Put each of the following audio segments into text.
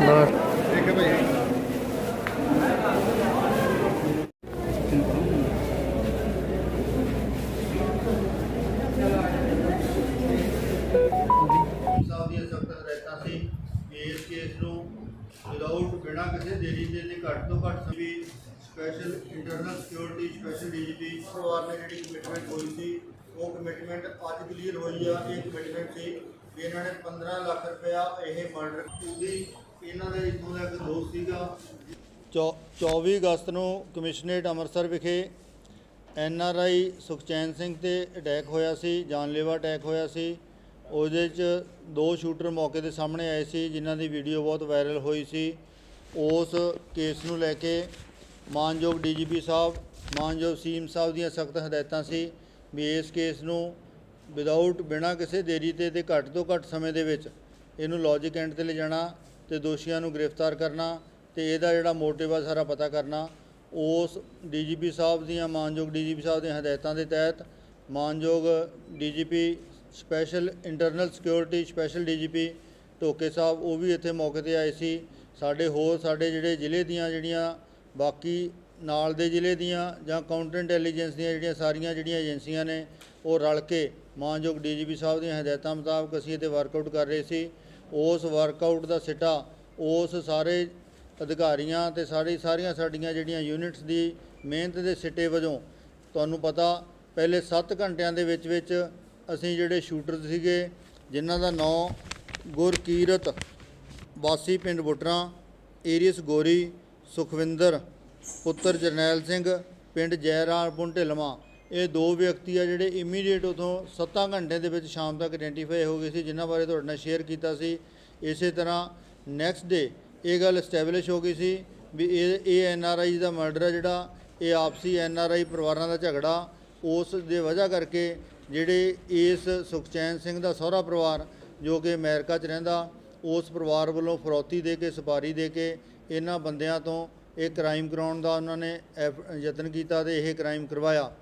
ਠੀਕ ਹੈ ਭਾਈ ਸਾਹਿਬ ਦੀਆਂ ਇਸ ਕੇਸ ਨੂੰ ਵਿਦਆਊਟ ਬਿਨਾਂ ਕਿਸੇ ਦੇਰੀ ਦੇ ਤੇ ਘੱਟ ਤੋਂ ਘੱਟ ਸਮੇਂ special internal security special DGP ਪਰਿਵਾਰ ਨੇ ਜਿਹੜੀ ਕਮਿਟਮੈਂਟ ਹੋਈ ਸੀ ਉਹ ਕਮਿਟਮੈਂਟ ਅੱਜ ਕਲੀਅਰ ਹੋਈ ਆ ਇਹ ਕਮਿਟਮੈਂਟ ਸੀ ਵੀ ਇਹਨਾਂ ਨੇ 15 ਲੱਖ ਰੁਪਇਆ ਇਹ ਮਰਡਰ ਉਹਦੀ ਇਹਨਾਂ ਦੇ ਇਥੋਂ ਦਾ ਇੱਕ ਦੋਸਤ ਸੀਗਾ। 24 ਅਗਸਤ ਨੂੰ ਕਮਿਸ਼ਨਰੇਟ ਅੰਮ੍ਰਿਤਸਰ ਵਿਖੇ N R I Sukhchain Singh ਤੇ ਅਟੈਕ ਹੋਇਆ ਸੀ, ਜਾਨਲੇਵਾ ਅਟੈਕ ਹੋਇਆ ਸੀ। ਉਹਦੇ 'ਚ ਦੋ ਸ਼ੂਟਰ ਮੌਕੇ ਦੇ ਸਾਹਮਣੇ ਆਏ ਸੀ, ਜਿਨ੍ਹਾਂ ਦੀ ਵੀਡੀਓ ਬਹੁਤ ਵਾਇਰਲ ਹੋਈ ਸੀ। ਉਸ ਕੇਸ ਨੂੰ ਲੈ ਕੇ ਮਾਨਯੋਗ ਡੀਜੀਪੀ ਸਾਹਿਬ, ਮਾਨਯੋਗ ਸੀਮ ਸਾਹਿਬ ਦੀਆਂ ਸਖਤ ਹਦਾਇਤਾਂ ਸੀ ਵੀ ਇਸ ਕੇਸ ਨੂੰ ਵਿਦਆਊਟ ਬਿਨਾਂ ਕਿਸੇ ਦੇਰੀ ਤੇ ਤੇ ਘੱਟ ਤੋਂ ਘੱਟ ਸਮੇਂ ਦੇ ਵਿੱਚ ਇਹਨੂੰ ਲੌਜਿਕ ਐਂਡ ਤੇ ਲਿਜਾਣਾ। ਤੇ ਦੋਸ਼ੀਆਂ ਨੂੰ ਗ੍ਰਿਫਤਾਰ ਕਰਨਾ ਤੇ ਇਹਦਾ ਜਿਹੜਾ ਮੋਟਿਵ ਆ ਸਾਰਾ ਪਤਾ ਕਰਨਾ। ਉਸ ਡੀਜੀਪੀ ਸਾਹਿਬ ਦੀਆਂ, ਮਾਨਯੋਗ ਡੀਜੀਪੀ ਸਾਹਿਬ ਦੀਆਂ ਹਦਾਇਤਾਂ ਦੇ ਤਹਿਤ ਮਾਨਯੋਗ DGP, special internal security special DGP Dhoke Sahib, ਉਹ ਵੀ ਇੱਥੇ ਮੌਕੇ ਤੇ ਆਏ ਸੀ। ਸਾਡੇ ਹੋਰ, ਸਾਡੇ ਜਿਹੜੇ ਜ਼ਿਲ੍ਹੇ ਦੀਆਂ ਜਿਹੜੀਆਂ ਬਾਕੀ ਨਾਲ ਦੇ ਜ਼ਿਲ੍ਹੇ ਦੀਆਂ ਜਾਂ ਕਾਊਂਟਰ ਇੰਟੈਲੀਜੈਂਸ ਦੀਆਂ ਜਿਹੜੀਆਂ ਸਾਰੀਆਂ ਜਿਹੜੀਆਂ ਏਜੰਸੀਆਂ ਨੇ, ਉਹ ਰਲ ਕੇ ਮਾਨਯੋਗ ਡੀਜੀਪੀ ਸਾਹਿਬ ਦੀਆਂ ਹਦਾਇਤਾਂ ਮੁਤਾਬਕ ਅਸੀਂ ਇਹਤੇ ਵਰਕਆਊਟ ਕਰ ਰਹੇ ਸੀ। ਉਸ ਵਰਕਆਊਟ ਦਾ ਸਿੱਟਾ, ਉਸ ਸਾਰੇ ਅਧਿਕਾਰੀਆਂ ਤੇ ਸਾਰੀ, ਸਾਰੀਆਂ ਸਾਡੀਆਂ ਜਿਹੜੀਆਂ ਯੂਨਿਟਸ ਦੀ ਮਿਹਨਤ ਦੇ ਸਿੱਟੇ ਵਜੋਂ, ਤੁਹਾਨੂੰ ਪਤਾ, ਪਹਿਲੇ 7 ਘੰਟਿਆਂ ਦੇ ਵਿੱਚ ਵਿੱਚ ਅਸੀਂ ਜਿਹੜੇ ਸ਼ੂਟਰ ਸੀਗੇ, ਜਿਨ੍ਹਾਂ ਦਾ ਨਾਂ ਗੁਰਕੀਰਤ, ਵਾਸੀ ਪਿੰਡ ਬੁੱਟਰਾਂ ਏਰੀਸ ਗੋਰੀ, ਸੁਖਵਿੰਦਰ, ਪੁੱਤਰ ਜਰਨੈਲ ਸਿੰਘ, ਪਿੰਡ ਜੈਰਾਮਪੁਰ ਢਿਲਵਾਂ ਇਹ ਦੋ ਵਿਅਕਤੀ ਆ ਜਿਹੜੇ ਇਮੀਡੀਏਟ ਉਥੋਂ 7 ਘੰਟੇ ਦੇ ਵਿੱਚ ਸ਼ਾਮ ਤੱਕ ਆਇਡੈਂਟੀਫਾਈ ਹੋ ਗਏ ਸੀ, ਜਿਨ੍ਹਾਂ ਬਾਰੇ ਤੁਹਾਡੇ ਨਾਲ ਸ਼ੇਅਰ ਕੀਤਾ ਸੀ। ਇਸੇ ਤਰ੍ਹਾਂ ਨੈਕਸਟ ਡੇ ਇਹ ਗੱਲ ਐਸਟੈਬਲਿਸ਼ ਹੋ ਗਈ ਸੀ ਵੀ ਇਹ ਇਹ ਐਨ ਆਰ ਆਈ ਦਾ ਮਰਡਰ ਹੈ ਜਿਹੜਾ, ਇਹ ਆਪਸੀ ਐਨ ਆਰ ਆਈ ਪਰਿਵਾਰਾਂ ਦਾ ਝਗੜਾ। ਉਸ ਦੇ ਵਜ੍ਹਾ ਕਰਕੇ ਜਿਹੜੇ ਇਸ ਸੁਖਚੈਨ ਸਿੰਘ ਦਾ ਸਹੁਰਾ ਪਰਿਵਾਰ, ਜੋ ਕਿ ਅਮਰੀਕਾ 'ਚ ਰਹਿੰਦਾ, ਉਸ ਪਰਿਵਾਰ ਵੱਲੋਂ ਫਰੌਤੀ ਦੇ ਕੇ ਸੁਪਾਰੀ ਦੇ ਕੇ ਇਹਨਾਂ ਬੰਦਿਆਂ ਤੋਂ ਇਹ ਕ੍ਰਾਈਮ ਕਰਾਉਣ ਦਾ ਉਹਨਾਂ ਨੇ ਐਫ- ਯਤਨ ਕੀਤਾ ਤੇ ਇਹ ਕ੍ਰਾਈਮ ਕਰਵਾਇਆ।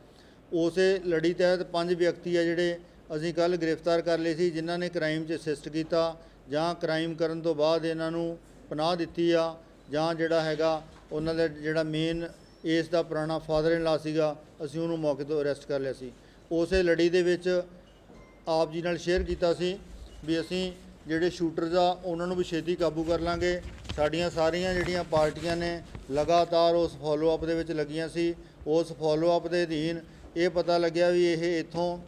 ਉਸੇ ਲੜੀ ਤਹਿਤ ਪੰਜ ਵਿਅਕਤੀ ਆ ਜਿਹੜੇ ਅਸੀਂ ਕੱਲ ਗ੍ਰਿਫਤਾਰ ਕਰ ਲਏ ਸੀ, ਜਿਨ੍ਹਾਂ ਨੇ ਕ੍ਰਾਈਮ 'ਚ ਅਸਿਸਟ ਕੀਤਾ ਜਾਂ ਕ੍ਰਾਈਮ ਕਰਨ ਤੋਂ ਬਾਅਦ ਇਹਨਾਂ ਨੂੰ ਪਨਾਹ ਦਿੱਤੀ ਆ ਜਾਂ ਜਿਹੜਾ ਹੈਗਾ ਉਹਨਾਂ ਦਾ ਜਿਹੜਾ ਮੇਨ ਇਸ ਦਾ ਪੁਰਾਣਾ ਫਾਦਰ ਇਨ ਲਾ ਸੀਗਾ, ਅਸੀਂ ਉਹਨੂੰ ਮੌਕੇ ਤੋਂ ਅਰੈਸਟ ਕਰ ਲਿਆ ਸੀ। ਉਸੇ ਲੜੀ ਦੇ ਵਿੱਚ ਆਪ ਜੀ ਨਾਲ ਸ਼ੇਅਰ ਕੀਤਾ ਸੀ ਵੀ ਅਸੀਂ ਜਿਹੜੇ ਸ਼ੂਟਰਸ ਆ, ਉਹਨਾਂ ਨੂੰ ਵੀ ਛੇਤੀ ਕਾਬੂ ਕਰ ਲਾਂਗੇ। ਸਾਡੀਆਂ ਸਾਰੀਆਂ ਜਿਹੜੀਆਂ ਪਾਰਟੀਆਂ ਨੇ ਲਗਾਤਾਰ ਉਸ ਫਾਲੋ ਦੇ ਵਿੱਚ ਲੱਗੀਆਂ ਸੀ। ਉਸ ਫਾਲੋ ਦੇ ਅਧੀਨ ਇਹ ਪਤਾ ਲੱਗਿਆ ਵੀ ਇਹ ਇੱਥੋਂ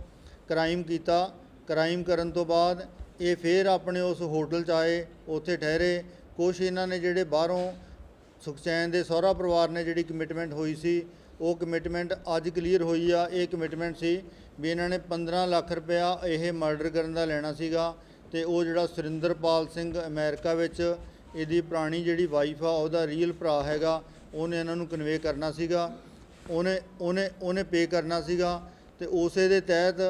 ਕ੍ਰਾਈਮ ਕੀਤਾ। ਕ੍ਰਾਈਮ ਕਰਨ ਤੋਂ ਬਾਅਦ ਇਹ ਫੇਰ ਆਪਣੇ ਉਸ ਹੋਟਲ 'ਚ ਆਏ, ਉੱਥੇ ਠਹਿਰੇ। ਕੁਛ ਇਹਨਾਂ ਨੇ ਜਿਹੜੇ ਬਾਹਰੋਂ ਸੁਖਚੈਨ ਦੇ ਸਹੁਰਾ ਪਰਿਵਾਰ ਨੇ ਜਿਹੜੀ ਕਮਿਟਮੈਂਟ ਹੋਈ ਸੀ, ਉਹ ਕਮਿਟਮੈਂਟ ਅੱਜ ਕਲੀਅਰ ਹੋਈ ਆ। ਇਹ ਕਮਿਟਮੈਂਟ ਸੀ ਵੀ ਇਹਨਾਂ ਨੇ 15 ਲੱਖ ਰੁਪਇਆ ਇਹ ਮਰਡਰ ਕਰਨ ਦਾ ਲੈਣਾ ਸੀਗਾ ਤੇ ਉਹ ਜਿਹੜਾ ਸੁਰਿੰਦਰਪਾਲ ਸਿੰਘ ਅਮਰੀਕਾ ਵਿੱਚ ਇਹਦੀ ਪੁਰਾਣੀ ਜਿਹੜੀ ਵਾਈਫ ਆ, ਉਹਦਾ ਰੀਅਲ ਭਰਾ ਹੈਗਾ, ਉਹਨੇ ਇਹਨਾਂ ਨੂੰ ਕਨਵੇ ਕਰਨਾ ਸੀਗਾ। ਉਹਨੇ ਉਹਨੇ ਉਹਨੇ ਪੇ ਕਰਨਾ ਸੀਗਾ ਤੇ ਉਸੇ ਦੇ ਤਹਿਤ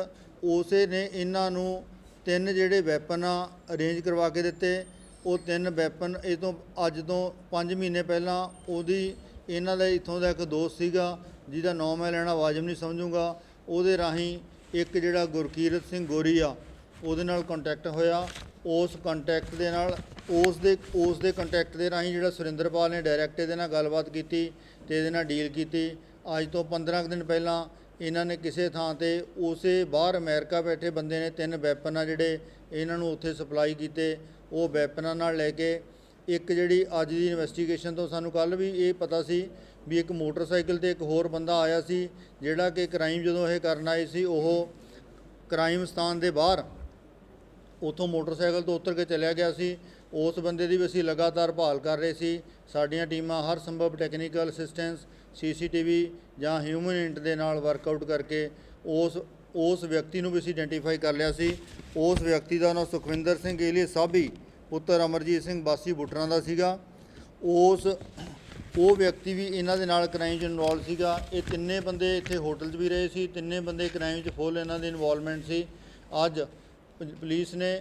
ਉਸੇ ਨੇ ਇਹਨਾਂ ਨੂੰ ਤਿੰਨ ਜਿਹੜੇ ਵੈਪਨ ਆ ਅਰੇਂਜ ਕਰਵਾ ਕੇ ਦਿੱਤੇ। ਉਹ ਤਿੰਨ ਵੈਪਨ ਇਹ ਤੋਂ ਅੱਜ ਤੋਂ 5 ਮਹੀਨੇ ਪਹਿਲਾਂ ਉਹਦੀ ਇਹਨਾਂ ਦਾ ਇੱਥੋਂ ਦਾ ਇੱਕ ਦੋਸਤ ਸੀਗਾ, ਜਿਹਦਾ ਨਾਮ ਮੈਂ ਲੈਣਾ ਵਾਜਬ ਨਹੀਂ ਸਮਝੂਗਾ, ਉਹਦੇ ਰਾਹੀਂ ਇੱਕ ਜਿਹੜਾ ਗੁਰਕੀਰਤ ਸਿੰਘ ਗੋਰੀ ਆ, ਉਹਦੇ ਨਾਲ ਕੰਟੈਕਟ ਹੋਇਆ। ਉਸ ਕੰਟੈਕਟ ਦੇ ਨਾਲ ਉਸ ਦੇ ਉਸ ਦੇ ਕੰਟੈਕਟ ਦੇ ਰਾਹੀਂ ਜਿਹੜਾ ਸੁਰਿੰਦਰਪਾਲ ਨੇ ਡਾਇਰੈਕਟ ਇਹਦੇ ਨਾਲ ਗੱਲਬਾਤ ਕੀਤੀ ਤੇ ਇਹਦੇ ਨਾਲ ਡੀਲ ਕੀਤੀ। ਅੱਜ ਤੋਂ 15 ਕੁ ਦਿਨ ਪਹਿਲਾਂ ਇਹਨਾਂ ਨੇ ਕਿਸੇ ਥਾਂ ਤੇ ਉਸੇ ਬਾਹਰ ਅਮਰੀਕਾ ਬੈਠੇ ਬੰਦੇ ਨੇ ਤਿੰਨ ਵੈਪਨ ਆ ਜਿਹੜੇ ਇਹਨਾਂ ਨੂੰ ਉੱਥੇ ਸਪਲਾਈ ਕੀਤੇ, ਉਹ ਵੈਪਨਾਂ ਨਾਲ ਲੈ ਕੇ ਇੱਕ ਜਿਹੜੀ ਅੱਜ ਦੀ ਇਨਵੈਸਟੀਗੇਸ਼ਨ ਤੋਂ ਸਾਨੂੰ ਕੱਲ ਵੀ ਇਹ ਪਤਾ ਸੀ ਵੀ ਇੱਕ ਮੋਟਰਸਾਈਕਲ ਤੇ ਇੱਕ ਹੋਰ ਬੰਦਾ ਆਇਆ ਸੀ, ਜਿਹੜਾ ਕਿ ਕ੍ਰਾਈਮ ਜਦੋਂ ਇਹ ਕਰਨ ਆਏ ਸੀ, ਉਹ ਕ੍ਰਾਈਮ ਸਥਾਨ ਦੇ ਬਾਹਰ ਉਥੋਂ ਮੋਟਰਸਾਈਕਲ ਤੋਂ ਉਤਰ ਕੇ ਚਲਿਆ ਗਿਆ ਸੀ। ਉਸ ਬੰਦੇ ਦੀ ਵੀ ਅਸੀਂ ਲਗਾਤਾਰ ਭਾਲ ਕਰ ਰਹੇ ਸੀ। ਸਾਡੀਆਂ ਟੀਮਾਂ ਹਰ ਸੰਭਵ ਟੈਕਨੀਕਲ ਅਸਿਸਟੈਂਸ ਸੀਸੀਟੀਵੀ ਜਾਂ ਹਿਊਮਨ ਇੰਟ ਦੇ ਨਾਲ ਵਰਕਆਊਟ ਕਰਕੇ ਉਸ ਉਸ ਵਿਅਕਤੀ ਨੂੰ ਵੀ ਅਸੀਂ ਆਇਡੈਂਟੀਫਾਈ ਕਰ ਲਿਆ ਸੀ। ਉਸ ਵਿਅਕਤੀ ਦਾ ਨਾਮ ਸੁਖਵਿੰਦਰ ਸਿੰਘ, ਏਲੀਏ ਸਾਬੀ, ਪੁੱਤਰ ਅਮਰਜੀਤ ਸਿੰਘ, ਬਾਸੀ ਬੁੱਟਰਾਂ ਦਾ ਸੀਗਾ। ਉਸ, ਉਹ ਵਿਅਕਤੀ ਵੀ ਇਹਨਾਂ ਦੇ ਨਾਲ ਕ੍ਰਾਈਮ 'ਚ ਇਨਵੋਲਵ ਸੀਗਾ। ਇਹ ਤਿੰਨੇ ਬੰਦੇ ਇੱਥੇ ਹੋਟਲ 'ਚ ਵੀ ਰਹੇ ਸੀ। ਤਿੰਨੇ ਬੰਦੇ ਕ੍ਰਾਈਮ 'ਚ ਫੁੱਲ ਇਹਨਾਂ ਦੀ ਇਨਵੋਲਵਮੈਂਟ ਸੀ। ਅੱਜ ਪੁਲਿਸ ਨੇ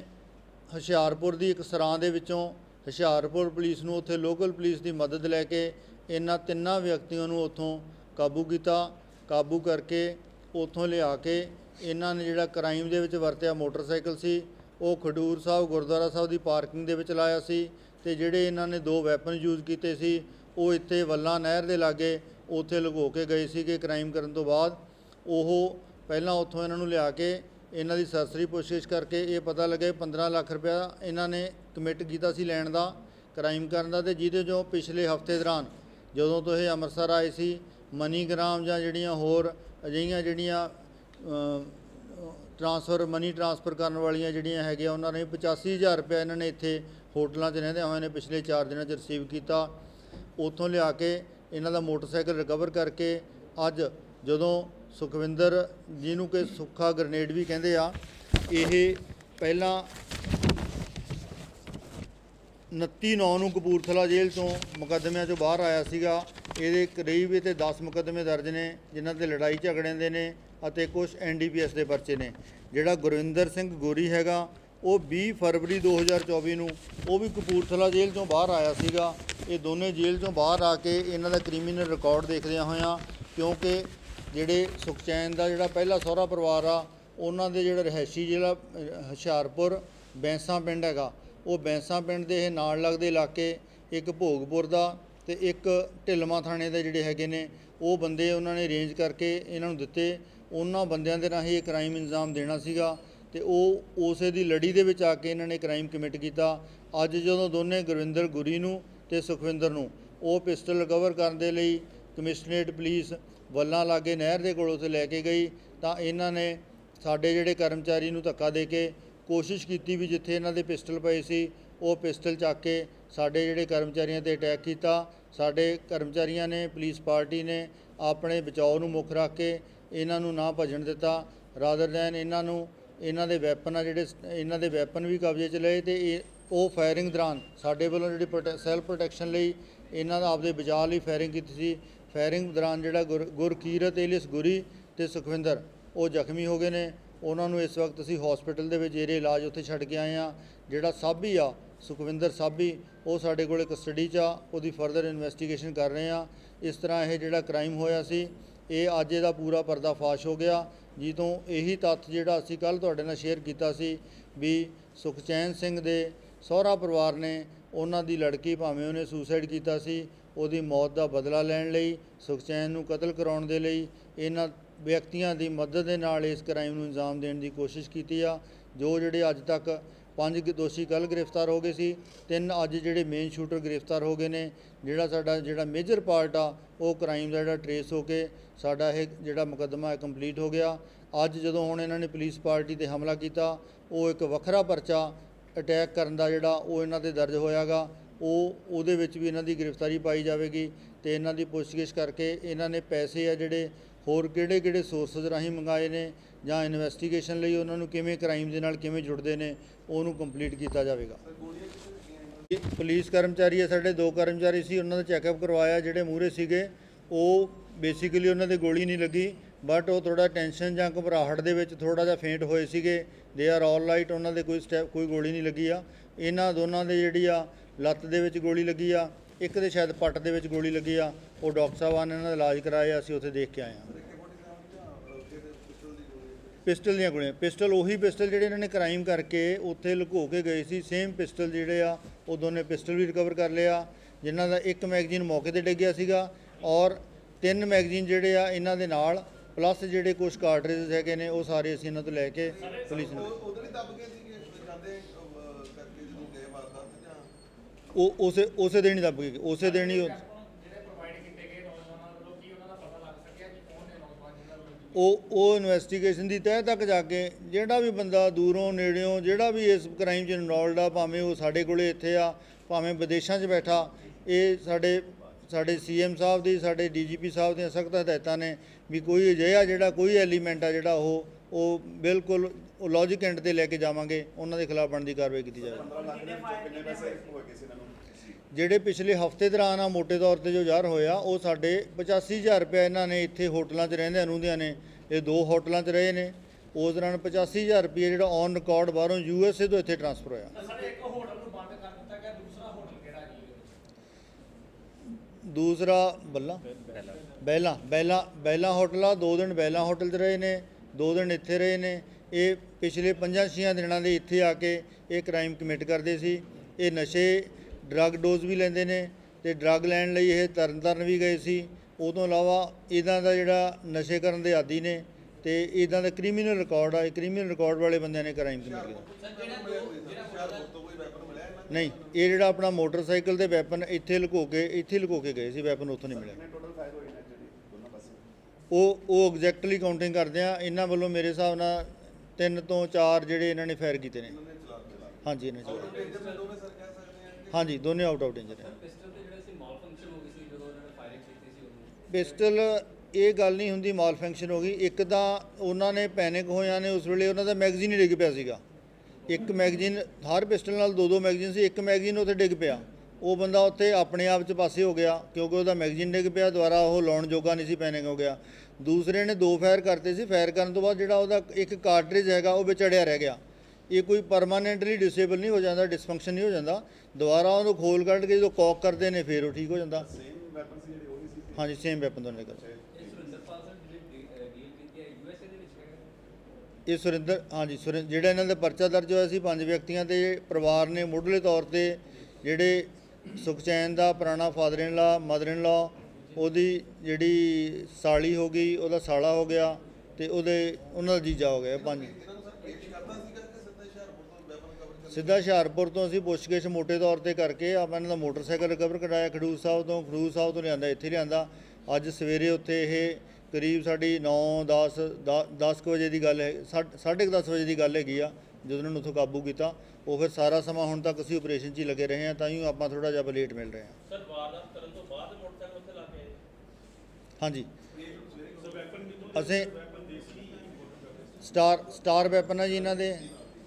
ਹੁਸ਼ਿਆਰਪੁਰ ਦੀ ਇੱਕ ਸਰਾਂ ਦੇ ਵਿੱਚੋਂ ਹੁਸ਼ਿਆਰਪੁਰ ਪੁਲਿਸ ਨੂੰ ਉੱਥੇ ਲੋਕਲ ਪੁਲਿਸ ਦੀ ਮਦਦ ਲੈ ਕੇ ਇਹਨਾਂ ਤਿੰਨਾਂ ਵਿਅਕਤੀਆਂ ਨੂੰ ਉੱਥੋਂ ਕਾਬੂ ਕੀਤਾ, ਕਾਬੂ ਕਰਕੇ ਉੱਥੋਂ ਲਿਆ ਕੇ ਇਹਨਾਂ ਨੇ ਜਿਹੜਾ ਕ੍ਰਾਈਮ ਦੇ ਵਿੱਚ ਵਰਤਿਆ ਮੋਟਰਸਾਈਕਲ ਸੀ, ਉਹ ਖਡੂਰ ਸਾਹਿਬ, ਗੁਰਦੁਆਰਾ ਸਾਹਿਬ ਦੀ ਪਾਰਕਿੰਗ ਦੇ ਵਿੱਚ ਲਾਇਆ ਸੀ ਤੇ ਜਿਹੜੇ ਇਹਨਾਂ ਨੇ ਦੋ ਵੈਪਨ ਯੂਜ਼ ਕੀਤੇ ਸੀ, ਉਹ ਇੱਥੇ ਵੱਲਾ ਨਹਿਰ ਦੇ ਲਾਗੇ ਉੱਥੇ ਲੁਕੋ ਕੇ ਗਏ ਸੀਗੇ ਕ੍ਰਾਈਮ ਕਰਨ ਤੋਂ ਬਾਅਦ। ਉਹ ਪਹਿਲਾਂ ਉੱਥੋਂ ਇਹਨਾਂ ਨੂੰ ਲਿਆ ਕੇ ਇਹਨਾਂ ਦੀ ਸਰਸਰੀ ਪੁੱਛਗਿੱਛ ਕਰਕੇ ਇਹ ਪਤਾ ਲੱਗਿਆ 15 ਲੱਖ ਰੁਪਇਆ ਇਹਨਾਂ ਨੇ ਕਮਿਟ ਕੀਤਾ ਸੀ ਲੈਣ ਦਾ ਕ੍ਰਾਈਮ ਕਰਨ ਦਾ ਤੇ ਜਿਹਦੇ ਜੋ ਪਿਛਲੇ ਹਫ਼ਤੇ ਦੌਰਾਨ ਜਦੋਂ ਤੋਂ ਇਹ ਅੰਮ੍ਰਿਤਸਰ ਆਏ ਸੀ, ਮਨੀਗ੍ਰਾਮ ਜਾਂ ਜਿਹੜੀਆਂ ਹੋਰ ਅਜਿਹੀਆਂ ਜਿਹੜੀਆਂ ਟ੍ਰਾਂਸਫਰ ਮਨੀ ਟ੍ਰਾਂਸਫਰ ਕਰਨ ਵਾਲੀਆਂ ਜਿਹੜੀਆਂ ਹੈਗੀਆਂ ਉਹਨਾਂ ਨੇ 85000 ਰੁਪਏ ਇਹਨਾਂ ਨੇ ਇੱਥੇ ਹੋਟਲਾਂ 'ਚ ਰਹਿੰਦੇ ਹੋਏ ਨੇ ਪਿਛਲੇ 4 ਦਿਨਾਂ 'ਚ ਰਿਸੀਵ ਕੀਤਾ। ਉੱਥੋਂ ਲਿਆ ਕੇ ਇਹਨਾਂ ਦਾ ਮੋਟਰਸਾਈਕਲ ਰਿਕਵਰ ਕਰਕੇ ਅੱਜ ਜਦੋਂ ਸੁਖਵਿੰਦਰ ਜਿਹਨੂੰ ਕਿ ਸੁੱਖਾ ਗ੍ਰਨੇਡ ਵੀ ਕਹਿੰਦੇ ਆ, ਇਹ ਪਹਿਲਾਂ 29 ਨੌ ਨੂੰ ਕਪੂਰਥਲਾ ਜੇਲ੍ਹ ਤੋਂ ਮੁਕੱਦਮਿਆਂ ਚੋਂ ਬਾਹਰ ਆਇਆ ਸੀਗਾ। ਇਹਦੇ ਕਰੀਬ ਇਹ ਤੇ 10 ਮੁਕੱਦਮੇ ਦਰਜ ਨੇ, ਜਿਨ੍ਹਾਂ ਤੇ ਲੜਾਈ ਝਗੜਿਆਂ ਦੇ ਨੇ ਅਤੇ ਕੁਝ ਐਨਡੀਪੀਐਸ ਦੇ ਪਰਚੇ ਨੇ। ਜਿਹੜਾ ਗੁਰਵਿੰਦਰ ਸਿੰਘ ਗੋਰੀ ਹੈਗਾ, ਉਹ 20 ਫਰਵਰੀ 2024 ਨੂੰ ਉਹ ਵੀ ਕਪੂਰਥਲਾ ਜੇਲ੍ਹ ਤੋਂ ਬਾਹਰ ਆਇਆ ਸੀਗਾ। ਇਹ ਦੋਨੇ ਜੇਲ੍ਹ ਤੋਂ ਬਾਹਰ ਆ ਕੇ ਇਹਨਾਂ ਦਾ ਕ੍ਰਿਮੀਨਲ ਰਿਕਾਰਡ ਦੇਖਦਿਆਂ ਹੋਇਆਂ, ਕਿਉਂਕਿ ਜਿਹੜੇ ਸੁਖਚੈਨ ਦਾ ਜਿਹੜਾ ਪਹਿਲਾ ਸਹੁਰਾ ਪਰਿਵਾਰ ਆ, ਉਹਨਾਂ ਦੇ ਜਿਹੜਾ ਰਹਿਸ਼ੀ ਜ਼ਿਲ੍ਹਾ ਹੁਸ਼ਿਆਰਪੁਰ, ਬੈਂਸਾਂ ਪਿੰਡ ਹੈਗਾ। ਉਹ ਬੈਂਸਾਂ ਪਿੰਡ ਦੇ ਇਹ ਨਾਲ ਲੱਗਦੇ ਇਲਾਕੇ, ਇੱਕ ਭੋਗਪੁਰ ਦਾ ਤੇ ਇੱਕ ਢਿਲਮਾ ਥਾਣੇ ਦੇ ਜਿਹੜੇ ਹੈਗੇ ਨੇ, ਉਹ ਬੰਦੇ ਉਹਨਾਂ ਨੇ ਅਰੇਂਜ ਕਰਕੇ ਇਹਨਾਂ ਨੂੰ ਦਿੱਤੇ। ਉਹਨਾਂ ਬੰਦਿਆਂ ਦੇ ਰਾਹੀਂ ਇਹ ਕ੍ਰਾਈਮ ਇੰਜ਼ਾਮ ਦੇਣਾ ਸੀਗਾ ਤੇ ਉਹ ਉਸੇ ਦੀ ਲੜੀ ਦੇ ਵਿੱਚ ਆ ਕੇ ਇਹਨਾਂ ਨੇ ਕ੍ਰਾਈਮ ਕਮਿਟ ਕੀਤਾ। ਅੱਜ ਜਦੋਂ ਦੋਨੇ ਗੁਰਵਿੰਦਰ ਗੁਰੀ ਨੂੰ ਤੇ ਸੁਖਵਿੰਦਰ ਨੂੰ ਉਹ ਪਿਸਟਲ ਰਿਕਵਰ ਕਰਨ ਦੇ ਲਈ ਕਮਿਸ਼ਨਰੇਟ ਪੁਲਿਸ ਵੱਲਾਂ ਲਾਗੇ ਨਹਿਰ ਦੇ ਕੋਲ ਉੱਥੇ ਲੈ ਕੇ ਗਈ, ਤਾਂ ਇਹਨਾਂ ਨੇ ਸਾਡੇ ਜਿਹੜੇ ਕਰਮਚਾਰੀ ਨੂੰ ਧੱਕਾ ਦੇ ਕੇ ਕੋਸ਼ਿਸ਼ ਕੀਤੀ ਵੀ ਜਿੱਥੇ ਇਹਨਾਂ ਦੇ ਪਿਸਟਲ ਪਏ ਸੀ, ਉਹ ਪਿਸਟਲ ਚੱਕ ਕੇ ਸਾਡੇ ਜਿਹੜੇ ਕਰਮਚਾਰੀਆਂ ਤੇ ਅਟੈਕ ਕੀਤਾ। ਸਾਡੇ ਕਰਮਚਾਰੀਆਂ ਨੇ, ਪੁਲਿਸ ਪਾਰਟੀ ਨੇ ਆਪਣੇ ਬਚਾਓ ਨੂੰ ਮੁੱਖ ਰੱਖ ਕੇ ਇਹਨਾਂ ਨੂੰ ਨਾ ਭੱਜਣ ਦਿੱਤਾ। ਰਾਦਰ ਦੈਨ ਇਹਨਾਂ ਨੂੰ, ਇਹਨਾਂ ਦੇ ਵੈਪਨ ਆ ਜਿਹੜੇ, ਇਹਨਾਂ ਦੇ ਵੈਪਨ ਵੀ ਕਬਜ਼ੇ 'ਚ ਲਏ ਤੇ ਇਹ, ਉਹ ਫਾਇਰਿੰਗ ਦੌਰਾਨ ਸਾਡੇ ਵੱਲੋਂ ਜਿਹੜੀ ਸੈਲਫ ਪ੍ਰੋਟੈਕਸ਼ਨ ਲਈ ਇਹਨਾਂ ਦਾ ਆਪਦੇ ਬਚਾਅ ਲਈ ਫਾਇਰਿੰਗ ਕੀਤੀ ਸੀ। ਫਾਇਰਿੰਗ ਦੌਰਾਨ ਜਿਹੜਾ ਗੁਰ, ਗੁਰਕੀਰਤ ਏਲਿਸ ਗੁਰੀ ਤੇ ਸੁਖਵਿੰਦਰ, ਉਹ ਜ਼ਖਮੀ ਹੋ ਗਏ ਨੇ। ਉਹਨਾਂ ਨੂੰ ਇਸ ਵਕਤ ਅਸੀਂ ਹਸਪੀਟਲ ਦੇ ਵਿੱਚ ਜਿਹੜੇ ਇਲਾਜ ਉੱਥੇ ਛੱਡ ਕੇ ਆਏ ਆ ਜਿਹੜਾ ਸਾਬੀ ਆ, ਸੁਖਵਿੰਦਰ ਸਾਬੀ ਉਹ ਸਾਡੇ ਕੋਲੇ ਕਸਟਡੀ 'ਚ ਆ, ਉਹਦੀ ਫਰਦਰ ਇਨਵੈਸਟੀਗੇਸ਼ਨ ਕਰ ਰਹੇ ਆ ਇਸ ਤਰ੍ਹਾਂ ਇਹ ਜਿਹੜਾ ਕ੍ਰਾਈਮ ਹੋਇਆ ਸੀ, ਇਹ ਅੱਜ ਇਹਦਾ ਪੂਰਾ ਪਰਦਾਫਾਸ਼ ਹੋ ਗਿਆ। ਜੀ ਤੋਂ ਇਹੀ ਤੱਥ ਜਿਹੜਾ ਅਸੀਂ ਕੱਲ ਤੁਹਾਡੇ ਨਾਲ ਸ਼ੇਅਰ ਕੀਤਾ ਸੀ ਵੀ ਸੁਖਚੈਨ ਸਿੰਘ ਦੇ ਸਹੁਰਾ ਪਰਿਵਾਰ ਨੇ ਉਹਨਾਂ ਦੀ ਲੜਕੀ ਭਾਵੇਂ ਉਹਨੇ ਸੁਸਾਈਡ ਕੀਤਾ ਸੀ ਉਹਦੀ ਮੌਤ ਦਾ ਬਦਲਾ ਲੈਣ ਲਈ, ਸੁਖਚੈਨ ਨੂੰ ਕਤਲ ਕਰਾਉਣ ਦੇ ਲਈ, ਇਹਨਾਂ ਵਿਅਕਤੀਆਂ ਦੀ ਮਦਦ ਦੇ ਨਾਲ ਇਸ ਕ੍ਰਾਈਮ ਨੂੰ ਅੰਜਾਮ ਦੇਣ ਦੀ ਕੋਸ਼ਿਸ਼ ਕੀਤੀ ਆ। ਜੋ ਜਿਹੜੇ ਅੱਜ ਤੱਕ ਪੰਜ ਦੋਸ਼ੀ ਕੱਲ ਗ੍ਰਿਫਤਾਰ ਹੋ ਗਏ ਸੀ, ਤਿੰਨ ਅੱਜ ਜਿਹੜੇ ਮੇਨ ਸ਼ੂਟਰ ਗ੍ਰਿਫਤਾਰ ਹੋ ਗਏ ਨੇ, ਜਿਹੜਾ ਸਾਡਾ, ਜਿਹੜਾ ਮੇਜਰ ਪਾਰਟ ਆ, ਉਹ ਕ੍ਰਾਈਮ ਦਾ ਜਿਹੜਾ ਟਰੇਸ ਹੋ ਕੇ ਸਾਡਾ ਇਹ ਜਿਹੜਾ ਮੁਕੱਦਮਾ ਕੰਪਲੀਟ ਹੋ ਗਿਆ। ਅੱਜ ਜਦੋਂ ਹੁਣ ਇਹਨਾਂ ਨੇ ਪੁਲਿਸ ਪਾਰਟੀ ਤੇ ਹਮਲਾ ਕੀਤਾ, ਉਹ ਇੱਕ ਵੱਖਰਾ ਪਰਚਾ ਅਟੈਕ ਕਰਨ ਦਾ ਜਿਹੜਾ ਉਹ ਇਹਨਾਂ ਤੇ ਦਰਜ ਹੋਇਆਗਾ। ਉਹ ਉਹਦੇ ਵਿੱਚ ਵੀ ਇਹਨਾਂ ਦੀ ਗ੍ਰਿਫਤਾਰੀ ਪਾਈ ਜਾਵੇਗੀ ਤੇ ਇਹਨਾਂ ਦੀ ਪੁੱਛਗਿੱਛ ਕਰਕੇ ਇਹਨਾਂ ਨੇ ਪੈਸੇ ਆ ਜਿਹੜੇ ਹੋਰ ਕਿਹੜੇ ਕਿਹੜੇ ਸੋਰਸਸ ਰਾਹੀਂ ਮੰਗਾਏ ਨੇ ਜਾਂ ਇਨਵੈਸਟੀਗੇਸ਼ਨ ਲਈ ਉਹਨਾਂ ਨੂੰ ਕਿਵੇਂ ਕ੍ਰਾਈਮ ਦੇ ਨਾਲ ਕਿਵੇਂ ਜੁੜਦੇ ਨੇ, ਉਹਨੂੰ ਕੰਪਲੀਟ ਕੀਤਾ ਜਾਵੇਗਾ। ਇਹ ਪੁਲਿਸ ਕਰਮਚਾਰੀ ਹੈ ਸਾਡੇ ਦੋ ਕਰਮਚਾਰੀ ਸੀ, ਉਹਨਾਂ ਦਾ ਚੈੱਕਅਪ ਕਰਵਾਇਆ, ਜਿਹੜੇ ਮੂਹਰੇ ਸੀਗੇ, ਉਹ ਬੇਸਿਕਲੀ ਉਹਨਾਂ ਦੇ ਗੋਲੀ ਨਹੀਂ ਲੱਗੀ। ਬਟ ਉਹ ਥੋੜਾ ਟੈਨਸ਼ਨ ਜਾਂ ਘਬਰਾਹਟ ਦੇ ਵਿੱਚ ਥੋੜਾ ਜਿਹਾ ਫੇਂਟ ਹੋਏ ਸੀਗੇ। ਦੇ ਆਰ ਆਲ ਰਾਈਟ ਉਹਨਾਂ ਦੇ ਕੋਈ ਸਟੈਪ ਕੋਈ ਗੋਲੀ ਨਹੀਂ ਲੱਗੀ ਆ। ਇਹਨਾਂ ਦੋਨਾਂ ਦੇ ਜਿਹੜੀ ਆ, ਲੱਤ ਦੇ ਵਿੱਚ ਗੋਲੀ ਲੱਗੀ ਆ, ਇੱਕ ਦੇ ਸ਼ਾਇਦ ਪੱਟ ਦੇ ਵਿੱਚ ਗੋਲੀ ਲੱਗੀ ਆ। ਉਹ ਡਾਕਟਰ ਸਾਹਿਬਾਨ ਨੇ ਇਹਨਾਂ ਦਾ ਇਲਾਜ ਕਰਾਇਆ, ਅਸੀਂ ਉੱਥੇ ਦੇਖ ਕੇ ਆਏ ਹਾਂ। ਪਿਸਟਲ ਦੀਆਂ ਗੋਲੀਆਂ, ਪਿਸਟਲ ਉਹੀ ਪਿਸਟਲ ਜਿਹੜੇ ਇਹਨਾਂ ਨੇ ਕ੍ਰਾਈਮ ਕਰਕੇ ਉੱਥੇ ਲੁਕੋ ਕੇ ਗਏ ਸੀ। ਸੇਮ ਪਿਸਟਲ ਜਿਹੜੇ ਆ, ਉਹ ਦੋਨੇ ਪਿਸਟਲ ਵੀ ਰਿਕਵਰ ਕਰ ਲਿਆ। ਜਿਨ੍ਹਾਂ ਦਾ ਇੱਕ ਮੈਗਜ਼ੀਨ ਮੌਕੇ ਤੇ ਡਿੱਗਿਆ ਸੀਗਾ ਔਰ ਤਿੰਨ ਮੈਗਜ਼ੀਨ ਜਿਹੜੇ ਆ, ਇਹਨਾਂ ਦੇ ਨਾਲ ਪਲੱਸ ਜਿਹੜੇ ਕੁਝ ਕਾਰਟ੍ਰਿਜਸ ਹੈਗੇ ਨੇ ਉਹ ਸਾਰੇ ਅਸੀਂ ਇਹਨਾਂ ਤੋਂ ਲੈ ਕੇ ਪੁਲਿਸ ਨੂੰ ਉਧਰ ਹੀ ਦੱਬ ਗਏ ਸੀਗੇ ਜਾਂਦੇ ਅਹ, ਕਰਕੇ ਜਦੋਂ ਗਏ ਵਾਰਦਾਤ ਜਾਂ? ਉਹ ਉਸੇ ਉਸੇ ਦਿਨ ਹੀ ਦੱਬ ਗਏ ਉਸੇ ਦਿਨ ਹੀ ਉਹ- ਜਿਹੜੇ ਪ੍ਰੋਵਾਈਡ ਕੀਤੇ ਗਏ ਨੌਜਵਾਨਾਂ ਵੱਲੋਂ ਕੀ ਉਹਨਾਂ ਦਾ ਪਤਾ ਲੱਗ ਸਕਿਆ ਕਿ ਕੌਣ ਨੇ ਨੌਜਵਾਨ ਜਿਹਨਾਂ ਵੱਲੋਂ ਉਹ ਉਹ ਇਨਵੈਸਟੀਗੇਸ਼ਨ ਦੀ ਤਹਿ ਤੱਕ ਜਾ ਕੇ ਜਿਹੜਾ ਵੀ ਬੰਦਾ ਦੂਰੋਂ ਨੇੜਿਓਂ ਜਿਹੜਾ ਵੀ ਇਸ ਕ੍ਰਾਈਮ 'ਚ ਇਨਵੋਲਡ ਆ ਭਾਵੇਂ ਉਹ ਸਾਡੇ ਕੋਲੇ ਇੱਥੇ ਆ ਭਾਵੇਂ ਵਿਦੇਸ਼ਾਂ 'ਚ ਬੈਠਾ ਇਹ ਸਾਡੇ ਸਾਡੇ ਸੀਐਮ ਸਾਹਿਬ ਦੀ, ਸਾਡੇ ਡੀਜੀਪੀ ਸਾਹਿਬ ਦੀਆਂ ਸਖਤ ਹਦਾਇਤਾਂ ਨੇ ਵੀ ਕੋਈ ਅਜਿਹਾ ਜਿਹੜਾ, ਕੋਈ ਐਲੀਮੈਂਟ ਆ ਜਿਹੜਾ ਉਹ ਉਹ ਬਿਲਕੁਲ ਉਹ ਲੌਜੀਕ ਐਂਡ ਤੇ ਲੈ ਕੇ ਜਾਵਾਂਗੇ, ਉਹਨਾਂ ਦੇ ਖਿਲਾਫ ਬਣਦੀ ਕਾਰਵਾਈ ਕੀਤੀ ਜਾਵੇ। ਜਿਹੜੇ ਪਿਛਲੇ ਹਫ਼ਤੇ ਦੌਰਾਨ ਆ, ਮੋਟੇ ਤੌਰ ਤੇ ਜੋ ਜ਼ਾਹਰ ਹੋਇਆ, ਉਹ ਸਾਡੇ 85000 ਰੁਪਏ ਇਹਨਾਂ ਨੇ ਇੱਥੇ ਹੋਟਲਾਂ 'ਚ ਰਹਿੰਦੇ ਅਨੂੰਦਿਆਂ ਨੇ, ਇਹ ਦੋ ਹੋਟਲਾਂ 'ਚ ਰਹੇ ਨੇ, ਉਸ ਦੌਰਾਨ 85000 ਰੁਪਏ ਜਿਹੜਾ ਔਨ ਰਿਕਾਰਡ ਬਾਹਰੋਂ ਯੂਐਸਏ ਤੋਂ ਇੱਥੇ ਟ੍ਰਾਂਸਫਰ ਹੋਇਆ ਸਰ ਇੱਕ ਹੋਟਲ ਨੂੰ ਬੰਦ ਕਰ ਦਿੱਤਾ ਗਿਆ ਦੂਸਰਾ ਹੋਟਲ ਕਿਹੜਾ ਜੀ ਇਹਦੇ ਵਿੱਚ? ਦੂਸਰਾ ਬੱਲਾ। ਬੈਲਾ। ਬੈਲਾ ਬੈਲਾ ਹੋਟਲ ਆ, ਦੋ ਦਿਨ ਬੈਲਾ ਹੋਟਲ 'ਚ ਰਹੇ ਨੇ, ਦੋ ਦਿਨ ਇੱਥੇ ਰਹੇ ਨੇ। ਇਹ ਪਿਛਲੇ 5-6 ਦਿਨਾਂ ਦੇ ਇੱਥੇ ਆ ਕੇ ਇਹ ਕ੍ਰਾਈਮ ਕਮਿਟ ਕਰਦੇ ਸੀ। ਇਹ ਨਸ਼ੇ, ਡਰੱਗ ਡੋਜ਼ ਵੀ ਲੈਂਦੇ ਨੇ ਤੇ ਡਰੱਗ ਲੈਣ ਲਈ ਇਹ ਤਰਨਤਾਰਨ ਵੀ ਗਏ ਸੀ। ਉਹ ਤੋਂ ਇਲਾਵਾ ਇਹਨਾਂ ਦਾ ਜਿਹੜਾ ਨਸ਼ੇ ਕਰਨ ਦੇ ਆਦੀ ਨੇ ਤੇ ਇਦਾਂ ਦਾ ਕ੍ਰਿਮੀਨਲ ਰਿਕਾਰਡ ਆ, ਇਹ ਕ੍ਰਿਮੀਨਲ ਰਿਕਾਰਡ ਵਾਲੇ ਬੰਦਿਆਂ ਨੇ ਕ੍ਰਾਈਮ ਕਮਿਟ ਕੀਤਾ। ਨਹੀਂ ਇਹ ਜਿਹੜਾ ਆਪਣਾ ਮੋਟਰਸਾਈਕਲ ਦੇ ਵੈਪਨ ਇੱਥੇ ਲੁਕੋ ਕੇ ਇੱਥੇ ਲੁਕੋ ਕੇ ਗਏ ਸੀ ਵੈਪਨ ਉੱਥੋਂ ਨਹੀਂ ਮਿਲਿਆ। ਟੋਟਲ ਫਾਇਰ ਹੋਏ ਨੇ ਜਿਹੜੀ ਦੋਨਾਂ ਪਾਸੇ? ਉਹ ਉਹ ਐਗਜ਼ੈਕਟਲੀ ਕਾਊਂਟਿੰਗ ਕਰਦੇ ਆ ਇਹਨਾਂ ਵੱਲੋਂ ਮੇਰੇ ਹਿਸਾਬ ਨਾਲ ਤਿੰਨ ਤੋਂ ਚਾਰ ਜਿਹੜੇ ਇਹਨਾਂ ਨੇ ਫਾਇਰ ਕੀਤੇ ਨੇ। ਚਲਾ ਚਲਾ ਹਾਂਜੀ ਇਹਨਾਂ ਚ ਡੇਂਜਰ ਨੇ ਦੋਵੇਂ ਸਰ ਕਹਿ ਸਕਦੇ ਆ ਕਿ ਹਾਂਜੀ ਦੋਨੇ ਆਊਟ ਆਫ ਡੇਂਜਰ ਹੈ ਪਿਸਟਲ ਤੇ ਜਿਹੜਾ ਸੀ ਮਾਲ ਫੰਕਸ਼ਨ ਹੋ ਗਈ ਸੀ ਜਦੋਂ ਉਹਨਾਂ ਨੇ ਫਾਇਰਿੰਗ ਕੀਤੀ ਸੀ ਉਦੋਂ ਪਿਸਟਲ ਇਹ ਗੱਲ ਨਹੀਂ ਹੁੰਦੀ ਮਾਲ ਫੰਕਸ਼ਨ ਹੋ ਗਈ। ਇੱਕ ਤਾਂ ਉਹਨਾਂ ਨੇ ਪੈਨਿਕ ਹੋਇਆਂ ਨੇ ਉਸ ਵੇਲੇ ਉਹਨਾਂ ਦਾ ਮੈਗਜ਼ੀਨ ਹੀ ਡਿੱਗ ਪਿਆ ਸੀਗਾ। ਇੱਕ ਮੈਗਜ਼ੀਨ ਹਰ ਪਿਸਟਲ ਨਾਲ ਦੋ ਦੋ ਮੈਗਜ਼ੀਨ ਸੀ ਇੱਕ ਮੈਗਜ਼ੀਨ ਉੱਥੇ ਡਿੱਗ ਪਿਆ। ਉਹ ਬੰਦਾ ਉੱਥੇ ਆਪਣੇ ਆਪ 'ਚ ਪਾਸੇ ਹੋ ਗਿਆ ਕਿਉਂਕਿ ਉਹਦਾ ਮੈਗਜ਼ੀਨ ਡਿੱਗ ਪਿਆ ਦੁਬਾਰਾ ਉਹ ਲਾਉਣ ਜੋਗਾ ਨਹੀਂ ਸੀ ਪੈਨਿਕ ਹੋ ਗਿਆ। ਦੂਸਰੇ ਨੇ ਦੋ ਫਾਇਰ ਕਰਤੇ ਸੀ ਫਾਇਰ ਕਰਨ ਤੋਂ ਬਾਅਦ ਜਿਹੜਾ ਉਹਦਾ ਇੱਕ ਕਾਰਟ੍ਰਿਜ ਹੈਗਾ ਉਹ ਵਿੱਚ ਅੜਿਆ ਰਹਿ ਗਿਆ। ਇਹ ਕੋਈ ਪਰਮਾਨੈਂਟਲੀ ਡਿਸੇਬਲ ਨਹੀਂ ਹੋ ਜਾਂਦਾ ਡਿਸਫੰਕਸ਼ਨ ਨਹੀਂ ਹੋ ਜਾਂਦਾ। ਦੁਬਾਰਾ ਉਹਨੂੰ ਖੋਲ ਕੱਢ ਕੇ ਜਦੋਂ ਕੌਕ ਕਰਦੇ ਨੇ ਫਿਰ ਉਹ ਠੀਕ ਹੋ ਜਾਂਦਾ। ਹਾਂਜੀ ਸੇਮ ਵੈਪਨ ਦੋਨੇ ਕਰ ਇਹ ਸੁਰਿੰਦਰਪਾਲ ਸਰ ਜਿਹੜੀ ਡੀਲ ਕੀਤੀ ਹੈ ਯੂਐਸਏ ਦੇ ਵਿੱਚ ਹੈਗਾ ਇਹ ਸੁਰਿੰਦਰ, ਹਾਂਜੀ, ਸੁਰਿੰ, ਜਿਹੜਾ ਇਹਨਾਂ ਦਾ ਪਰਚਾ ਦਰਜ ਹੋਇਆ ਸੀ, ਪੰਜ ਵਿਅਕਤੀਆਂ ਤੇ ਪਰਿਵਾਰ ਨੇ ਮੁੱਢਲੇ ਤੌਰ ਤੇ ਜਿਹੜੇ ਸੁਖਚੈਨ ਦਾ ਪੁਰਾਣਾ father in law mother in ਲਾ ਉਹਦੀ ਜਿਹੜੀ ਸਾਲੀ ਹੋ ਗਈ, ਉਹਦਾ ਸਾਲਾ ਹੋ ਗਿਆ ਤੇ ਉਹਦੇ, ਉਹਨਾਂ ਦਾ ਜੀਜਾ ਹੋ ਗਿਆ ਪੰਜ। ਸਿੱਧਾ ਹੁਸ਼ਿਆਰਪੁਰ ਤੋਂ ਅਸੀਂ ਪੁੱਛਗਿੱਛ ਮੋਟੇ ਤੌਰ ਤੇ ਕਰਕੇ ਆਪਾਂ ਇਹਨਾਂ ਦਾ ਮੋਟਰਸਾਈਕਲ ਰਿਕਵਰ ਕਰਾਇਆ, ਖਡੂਰ ਸਾਹਿਬ ਤੋਂ, ਖਡੂਰ ਸਾਹਿਬ ਤੋਂ ਲਿਆਂਦਾ, ਇੱਥੇ ਲਿਆਂਦਾ। ਅੱਜ ਸਵੇਰੇ ਉੱਥੇ ਇਹ ਕਰੀਬ ਸਾਡੀ 9 10 10 ਕੁ ਵਜੇ ਦੀ ਗੱਲ ਹੈ 10:30 ਵਜੇ ਦੀ ਗੱਲ ਹੈਗੀ ਆ ਜਦੋਂ ਉਹਨਾਂ ਨੂੰ ਉੱਥੋਂ ਕਾਬੂ ਕੀਤਾ ਉਹ ਫਿਰ ਸਾਰਾ ਸਮਾਂ ਹੁਣ ਤੱਕ ਅਸੀਂ ਆਪਰੇਸ਼ਨ 'ਚ ਹੀ ਲੱਗੇ ਰਹੇ ਹਾਂ ਤਾਂ ਹੀ ਆਪਾਂ ਥੋੜਾ ਜਿਹਾ ਲੇਟ ਮਿਲ ਰਹੇ ਹਾਂ। ਸਰ ਵਾਰਦਾਤ ਕਰਨ ਤੋਂ ਬਾਅਦ ਮੋਟਰਸਾਈਕਲ ਉੱਥੇ ਲਾ ਕੇ ਆਏ? ਹਾਂਜੀ। ਅਸੀਂ ਸਟਾਰ ਸਟਾਰ ਵੈਪਨ ਹੈ ਜੀ ਇਹਨਾਂ ਦੇ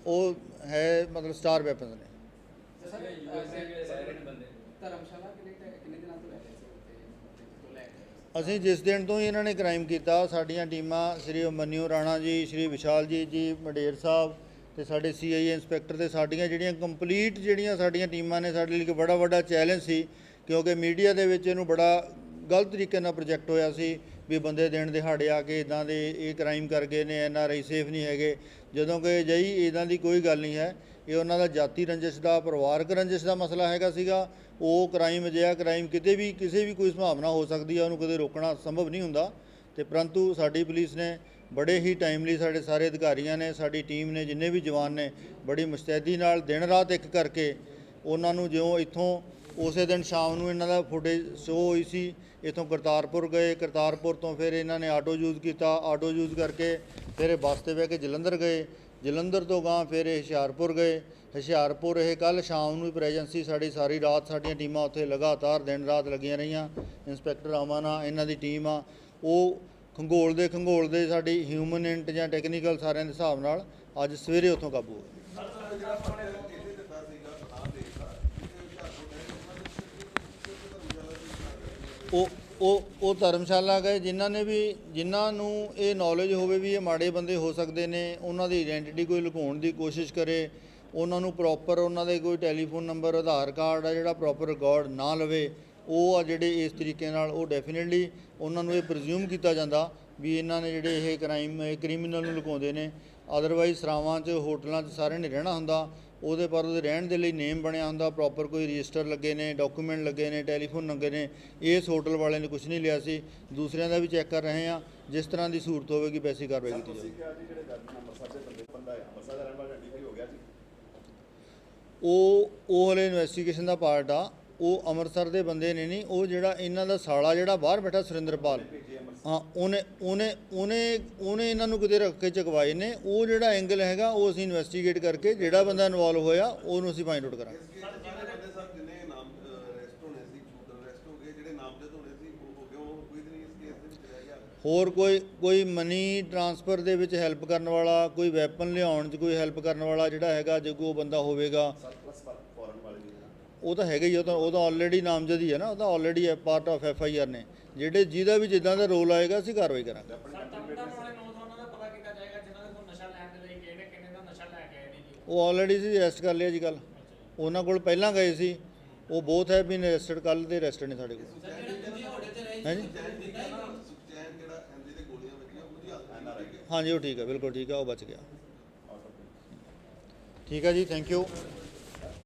ਉਹ ਹੈ ਮਤਲਬ ਸਟਾਰ ਵੈਪਨ ਨੇ ਸਰ ਯੂਐਸਏ ਦੇ ਸਾਰੇ ਬੰਦੇ ਧਰਮਸ਼ਾਲਾ ਕਿੰਨੇ ਕਿੰਨੇ ਦਿਨਾਂ ਤੋਂ ਲੈ ਰਹੇ ਸੀ ਉੱਥੇ ਤੋਂ ਲੈ ਕੇ ਅਸੀਂ ਜਿਸ ਦਿਨ ਤੋਂ ਹੀ ਇਹਨਾਂ ਨੇ ਕ੍ਰਾਈਮ ਕੀਤਾ, ਸਾਡੀਆਂ ਟੀਮਾਂ ਸ਼੍ਰੀ ਮਨਿਓ ਰਾਣਾ ਜੀ, ਸ਼੍ਰੀ ਵਿਸ਼ਾਲ ਜੀ ਜੀ ਮਡੇਰ ਸਾਹਿਬ ਤੇ ਸਾਡੇ ਸੀਆਈ ਇੰਸਪੈਕਟਰ ਤੇ ਸਾਡੀਆਂ ਜਿਹੜੀਆਂ ਕੰਪਲੀਟ ਜਿਹੜੀਆਂ ਸਾਡੀਆਂ ਟੀਮਾਂ ਨੇ, ਸਾਡੇ ਲਈ ਇੱਕ ਬੜਾ ਵੱਡਾ ਚੈਲੰਜ ਸੀ, ਕਿਉਂਕਿ ਮੀਡੀਆ ਦੇ ਵਿੱਚ ਇਹਨੂੰ ਬੜਾ ਗਲਤ ਤਰੀਕੇ ਨਾਲ ਪ੍ਰੋਜੈਕਟ ਹੋਇਆ ਸੀ ਵੀ ਬੰਦੇ ਦਿਨ ਦਿਹਾੜੇ ਆ ਕੇ ਇਦਾਂ ਦੇ ਇਹ ਕ੍ਰਾਈਮ ਕਰ ਗਏ ਨੇ ਐਨ ਆਰ ਆਈ ਸੇਫ ਨਹੀਂ ਹੈਗੇ। ਜਦੋਂ ਕਿ ਜਈ ਇਦਾਂ ਦੀ ਕੋਈ ਗੱਲ ਨਹੀਂ ਹੈ, ਇਹ ਉਹਨਾਂ ਦਾ ਜਾਤੀ ਰੰਜਿਸ਼ ਦਾ, ਪਰਿਵਾਰਕ ਰੰਜਿਸ਼ ਦਾ ਮਸਲਾ ਹੈਗਾ ਸੀਗਾ ਉਹ ਕ੍ਰਾਈਮ ਅਜਿਹਾ ਕ੍ਰਾਈਮ ਕਿਤੇ ਵੀ, ਕਿਸੇ ਵੀ ਕੋਈ ਸੰਭਾਵਨਾ ਹੋ ਸਕਦੀ ਹੈ ਉਹਨੂੰ ਕਦੇ ਰੋਕਣਾ ਸੰਭਵ ਨਹੀਂ ਹੁੰਦਾ। ਤੇ ਪਰੰਤੂ ਸਾਡੀ ਪੁਲਿਸ ਨੇ ਬੜੇ ਹੀ ਟਾਈਮਲੀ ਸਾਡੇ ਸਾਰੇ ਅਧਿਕਾਰੀਆਂ ਨੇ, ਸਾਡੀ ਟੀਮ ਨੇ, ਜਿੰਨੇ ਵੀ ਜਵਾਨ ਨੇ, ਬੜੀ ਮੁਸਤੈਦੀ ਨਾਲ ਦਿਨ ਰਾਤ ਇੱਕ ਕਰਕੇ ਉਹਨਾਂ ਨੂੰ ਜਿਉਂ ਇੱਥੋਂ ਉਸੇ ਦਿਨ ਸ਼ਾਮ ਨੂੰ ਇਹਨਾਂ ਦਾ ਫੁਟੇਜ ਸ਼ੋ ਹੋਈ ਸੀ, ਇੱਥੋਂ ਕਰਤਾਰਪੁਰ ਗਏ। ਕਰਤਾਰਪੁਰ ਤੋਂ ਫਿਰ ਇਹਨਾਂ ਨੇ ਆਟੋ ਯੂਜ਼ ਕੀਤਾ। ਆਟੋ ਯੂਜ਼ ਕਰਕੇ ਫਿਰ ਇਹ ਬੱਸ ਤੇ ਬਹਿ ਕੇ ਜਲੰਧਰ ਗਏ। ਜਲੰਧਰ ਤੋਂ ਗਾਂ ਫਿਰ ਇਹ ਹੁਸ਼ਿਆਰਪੁਰ ਗਏ। ਹੁਸ਼ਿਆਰਪੁਰ ਇਹ ਕੱਲ ਸ਼ਾਮ ਨੂੰ ਪ੍ਰੈਜੈਂਸੀ ਸਾਡੀ ਸਾਰੀ ਰਾਤ ਸਾਡੀਆਂ ਟੀਮਾਂ ਉੱਥੇ ਲਗਾਤਾਰ ਦਿਨ ਰਾਤ ਲੱਗੀਆਂ ਰਹੀਆਂ। ਇੰਸਪੈਕਟਰ ਅਮਨ ਆ ਇਹਨਾਂ ਦੀ ਟੀਮ ਆ। ਉਹ ਖੰਗੋਲ ਦੇ ਖੰਗੋਲ ਦੇ ਸਾਡੀ ਹਿਊਮਨ ਇੰਟ ਜਾਂ ਟੈਕਨੀਕਲ ਸਾਰਿਆਂ ਦੇ ਹਿਸਾਬ ਨਾਲ ਅੱਜ ਸਵੇਰੇ ਉੱਥੋਂ ਕਾਬੂ ਹੋ ਗਏ ਉਹ ਉਹ ਉਹ ਧਰਮਸ਼ਾਲਾ ਗਏ, ਜਿਨ੍ਹਾਂ ਨੇ ਵੀ, ਜਿਨ੍ਹਾਂ ਨੂੰ ਇਹ ਨੌਲੇਜ ਹੋਵੇ ਵੀ ਇਹ ਮਾੜੇ ਬੰਦੇ ਹੋ ਸਕਦੇ ਨੇ, ਉਹਨਾਂ ਦੀ ਆਇਡੈਂਟੀਟੀ ਕੋਈ ਲੁਕਾਉਣ ਦੀ ਕੋਸ਼ਿਸ਼ ਕਰੇ, ਉਹਨਾਂ ਨੂੰ ਪ੍ਰੋਪਰ ਉਹਨਾਂ ਦੇ ਕੋਈ ਟੈਲੀਫੋਨ ਨੰਬਰ ਆਧਾਰ ਕਾਰਡ ਆ ਜਿਹੜਾ ਪ੍ਰੋਪਰ ਰਿਕਾਰਡ ਨਾ ਲਵੇ, ਉਹ ਆ ਜਿਹੜੇ ਇਸ ਤਰੀਕੇ ਨਾਲ ਉਹ ਡੈਫੀਨਿਟਲੀ ਉਹਨਾਂ ਨੂੰ ਇਹ ਪ੍ਰਜ਼ਿਊਮ ਕੀਤਾ ਜਾਂਦਾ ਵੀ ਇਹਨਾਂ ਨੇ ਜਿਹੜੇ ਇਹ ਕ੍ਰਾਈਮ ਇਹ ਕ੍ਰਿਮੀਨਲ ਨੂੰ ਲੁਕਾਉਂਦੇ ਨੇ ਅਦਰਵਾਈਜ਼ ਸਰਾਵਾਂ 'ਚ, ਹੋਟਲਾਂ 'ਚ ਸਾਰਿਆਂ ਨੇ ਰਹਿਣਾ ਹੁੰਦਾ ਉਹਦੇ ਪਰ ਉਹਦੇ ਰਹਿਣ ਦੇ ਲਈ ਨੇਮ ਬਣਿਆ ਹੁੰਦਾ ਪ੍ਰੋਪਰ ਕੋਈ ਰਜਿਸਟਰ ਲੱਗੇ ਨੇ ਡਾਕੂਮੈਂਟ ਲੱਗੇ ਨੇ ਟੈਲੀਫੋਨ ਲੱਗੇ ਨੇ ਇਸ ਹੋਟਲ ਵਾਲੇ ਨੇ ਕੁਝ ਨਹੀਂ ਲਿਆ ਸੀ। ਦੂਸਰਿਆਂ ਦਾ ਵੀ ਚੈੱਕ ਕਰ ਰਹੇ ਆ ਜਿਸ ਤਰ੍ਹਾਂ ਦੀ ਸੂਰਤ ਹੋਵੇਗੀ ਵੈਸੀ ਕਾਰਵਾਈ ਕੀਤੀ ਜਾਵੇਗੀ। ਕਿਹਾ ਜੀ ਜਿਹੜੇ ਦਰਦ ਅੰਮ੍ਰਿਤਸਰ ਦੇ ਬੰਦੇ ਬੰਦਾ ਹੈ ਅੰਮ੍ਰਿਤਸਰ ਦਾ ਰਹਿਣ ਵਾਲਾ ਆਈਡੈਂਟੀਫਾਈ ਹੋ ਗਿਆ ਜੀ। ਉਹ ਉਹ ਹਲੇ ਇਨਵੈਸਟੀਗੇਸ਼ਨ ਦਾ ਪਾਰਟ ਆ। ਉਹ ਅੰਮ੍ਰਿਤਸਰ ਦੇ ਬੰਦੇ ਨੇ ਨਹੀਂ ਉਹ ਜਿਹੜਾ ਇਹਨਾਂ ਦਾ ਸਾਲਾ ਜਿਹੜਾ ਬਾਹਰ ਬੈਠਾ ਸੁਰਿੰਦਰਪਾਲ ਹਾਂ ਉਹਨੇ ਉਹਨੇ ਉਹਨੇ ਉਹਨੇ ਇਹਨਾਂ ਨੂੰ ਕਿਤੇ ਰੱਖ ਕੇ ਚਕਵਾਏ ਨੇ ਉਹ ਜਿਹੜਾ ਐਂਗਲ ਹੈਗਾ ਉਹ ਅਸੀਂ ਇਨਵੈਸਟੀਗੇਟ ਕਰਕੇ ਜਿਹੜਾ ਬੰਦਾ ਇਨਵੋਲਵ ਹੋਇਆ ਉਹਨੂੰ ਅਸੀਂ ਫਾਈਂਡ ਆਊਟ ਕਰਾਂਗੇ। ਹੋਰ ਕੋਈ ਕੋਈ ਮਨੀ ਟ੍ਰਾਂਸਫਰ ਦੇ ਵਿੱਚ ਹੈਲਪ ਕਰਨ ਵਾਲਾ ਕੋਈ ਵੈਪਨ ਲਿਆਉਣ 'ਚ ਕੋਈ ਹੈਲਪ ਕਰਨ ਵਾਲਾ ਜਿਹੜਾ ਹੈਗਾ ਜੇ ਕੋਈ ਉਹ ਬੰਦਾ ਹੋਵੇਗਾ ਸਰ ਪਲੱਸ ਫੋਰਨ ਵਾਲੇ ਵੀ ਨੇ। ਉਹ ਤਾਂ ਹੈਗਾ ਹੀ ਉਹ ਤਾਂ ਉਹ ਤਾਂ ਆਲਰੇਡੀ ਨਾਮਜ਼ਦ ਹੈ ਨਾ, ਉਹ ਤਾਂ ਆਲਰੇਡੀ ਹੈ part of F I R ਨੇ। ਜਿਹੜੇ, ਜਿਹਦਾ ਵੀ ਜਿੱਦਾਂ ਦਾ ਰੋਲ ਆਏਗਾ, ਅਸੀਂ ਕਾਰਵਾਈ ਕਰਾਂਗੇ। ਉਹ ਆਲਰੇਡੀ ਸੀ ਅਰੈਸਟ ਕਰ ਲਿਆ ਜੀ ਕੱਲ ਉਹਨਾਂ ਕੋਲ ਪਹਿਲਾਂ ਗਏ ਸੀ। ਉਹ ਬਹੁਤ ਹੈ ਬੀਨ ਅਰੈਸਟਡ ਕੱਲ ਦੇ ਅਰੈਸਟਡ ਨੇ ਸਾਡੇ ਕੋਲ। ਹੈ ਹਾਂਜੀ, ਉਹ ਠੀਕ ਹੈ ਬਿਲਕੁਲ ਠੀਕ ਹੈ ਉਹ ਬਚ ਗਿਆ। ਠੀਕ ਹੈ ਜੀ ਥੈਂਕ ਯੂ